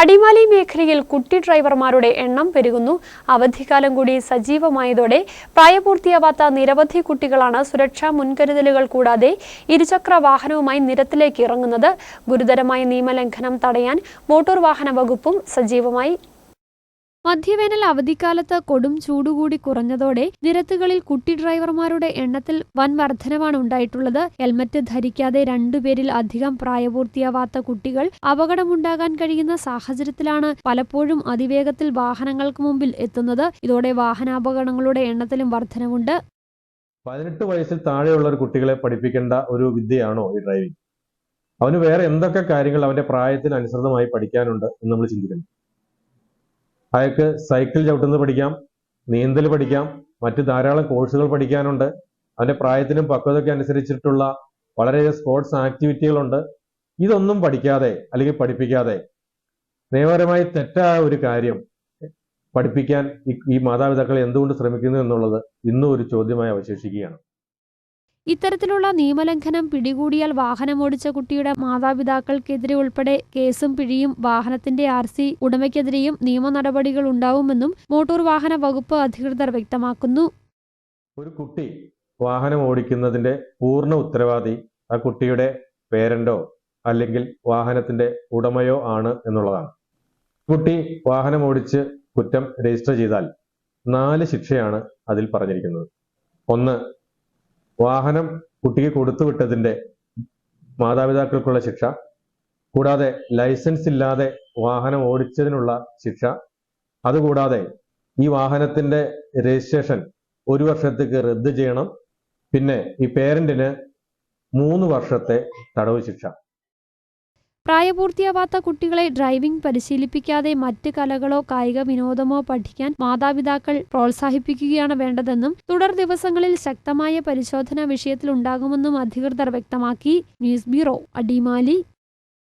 അടിമാലി മേഖലയിൽ കുട്ടി ഡ്രൈവർമാരുടെ എണ്ണം പെരുകുന്നു. അവധിക്കാലം കൂടി സജീവമായതോടെ പ്രായപൂർത്തിയാവാത്ത നിരവധി കുട്ടികളാണ് സുരക്ഷാ മുൻകരുതലുകൾ കൂടാതെ ഇരുചക്ര വാഹനവുമായി നിരത്തിലേക്ക് ഇറങ്ങുന്നത്. ഗുരുതരമായ നിയമലംഘനം തടയാൻ മോട്ടോർ വാഹന വകുപ്പും സജീവമായി മധ്യവേനൽ അവധിക്കാലത്ത് കൊടും ചൂടുകൂടി കുറഞ്ഞതോടെ നിരത്തുകളിൽ കുട്ടി ഡ്രൈവർമാരുടെ എണ്ണത്തിൽ വൻ വർധനവാണ് ഉണ്ടായിട്ടുള്ളത്. ഹെൽമറ്റ് ധരിക്കാതെ രണ്ടുപേരിൽ അധികം പ്രായപൂർത്തിയാവാത്ത കുട്ടികൾ അപകടമുണ്ടാകാൻ കഴിയുന്ന സാഹചര്യത്തിലാണ് പലപ്പോഴും അതിവേഗത്തിൽ വാഹനങ്ങൾക്ക് മുമ്പിൽ എത്തുന്നത്. ഇതോടെ വാഹനാപകടങ്ങളുടെ എണ്ണത്തിലും വർധനവുണ്ട്. പതിനെട്ട് വയസ്സിൽ താഴെയുള്ള കുട്ടികളെ പഠിപ്പിക്കേണ്ട ഒരു വിദ്യയാണോ ഈ ഡ്രൈവിംഗ് അവന് വേറെ എന്തൊക്കെ കാര്യങ്ങൾ അവന്റെ പ്രായത്തിന് അനുസൃതമായി പഠിക്കാനുണ്ട് എന്ന് നമ്മൾ ചിന്തിക്കണം അയാൾക്ക് സൈക്കിൾ ചവിട്ടുന്നത് പഠിക്കാം നീന്തൽ പഠിക്കാം മറ്റ് ധാരാളം കോഴ്സുകൾ പഠിക്കാനുണ്ട്. അവന്റെ പ്രായത്തിനും പക്വതയ്ക്കും അനുസരിച്ചിട്ടുള്ള വളരെയധികം സ്പോർട്സ് ആക്ടിവിറ്റികളുണ്ട്. ഇതൊന്നും പഠിക്കാതെ അല്ലെങ്കിൽ പഠിപ്പിക്കാതെ നിയമപരമായി തെറ്റായ ഒരു കാര്യം പഠിപ്പിക്കാൻ ഈ മാതാപിതാക്കൾ എന്തുകൊണ്ട് ശ്രമിക്കുന്നു എന്നുള്ളത് ഇന്നും ഒരു ചോദ്യമായി അവശേഷിക്കുകയാണ്. ഇത്തരത്തിലുള്ള നിയമലംഘനം പിടികൂടിയാൽ വാഹനമോടിച്ച കുട്ടിയുടെ മാതാപിതാക്കൾക്കെതിരെ ഉൾപ്പെടെ കേസും പിഴിയും വാഹനത്തിന്റെ ആർ സി ഉടമയ്ക്കെതിരെയും നിയമ നടപടികൾ ഉണ്ടാവുമെന്നും മോട്ടോർ വാഹന വകുപ്പ് അധികൃതർ വ്യക്തമാക്കുന്നു. ഒരു കുട്ടി വാഹനം ഓടിക്കുന്നതിന്റെ പൂർണ ഉത്തരവാദി ആ കുട്ടിയുടെ പേരന്റോ അല്ലെങ്കിൽ വാഹനത്തിന്റെ ഉടമയോ ആണ് എന്നുള്ളതാണ്. കുട്ടി വാഹനം ഓടിച്ച് കുറ്റം രജിസ്റ്റർ ചെയ്താൽ നാല് ശിക്ഷയാണ് അതിൽ പറഞ്ഞിരിക്കുന്നത്. ഒന്ന് വാഹനം കുട്ടിക്ക് കൊടുത്തുവിട്ടതിന്റെ മാതാപിതാക്കൾക്കുള്ള ശിക്ഷ കൂടാതെ ലൈസൻസ് ഇല്ലാതെ വാഹനം ഓടിച്ചതിനുള്ള ശിക്ഷ അതുകൂടാതെ ഈ വാഹനത്തിന്റെ രജിസ്ട്രേഷൻ ഒരു വർഷത്തേക്ക് റദ്ദ് ചെയ്യണം. പിന്നെ ഈ പേരന്റിന് മൂന്ന് വർഷത്തെ തടവ് ശിക്ഷ. പ്രായപൂർത്തിയാവാത്ത കുട്ടികളെ ഡ്രൈവിംഗ് പരിശീലിപ്പിക്കാതെ മറ്റ് കലകളോ കായിക വിനോദമോ പഠിക്കാൻ മാതാപിതാക്കൾ പ്രോത്സാഹിപ്പിക്കുകയാണ് വേണ്ടതെന്നും തുടർ ദിവസങ്ങളിൽ ശക്തമായ പരിശോധന വിഷയത്തിലുണ്ടാകുമെന്നും അധികൃതർ വ്യക്തമാക്കി. News bureau Adimali.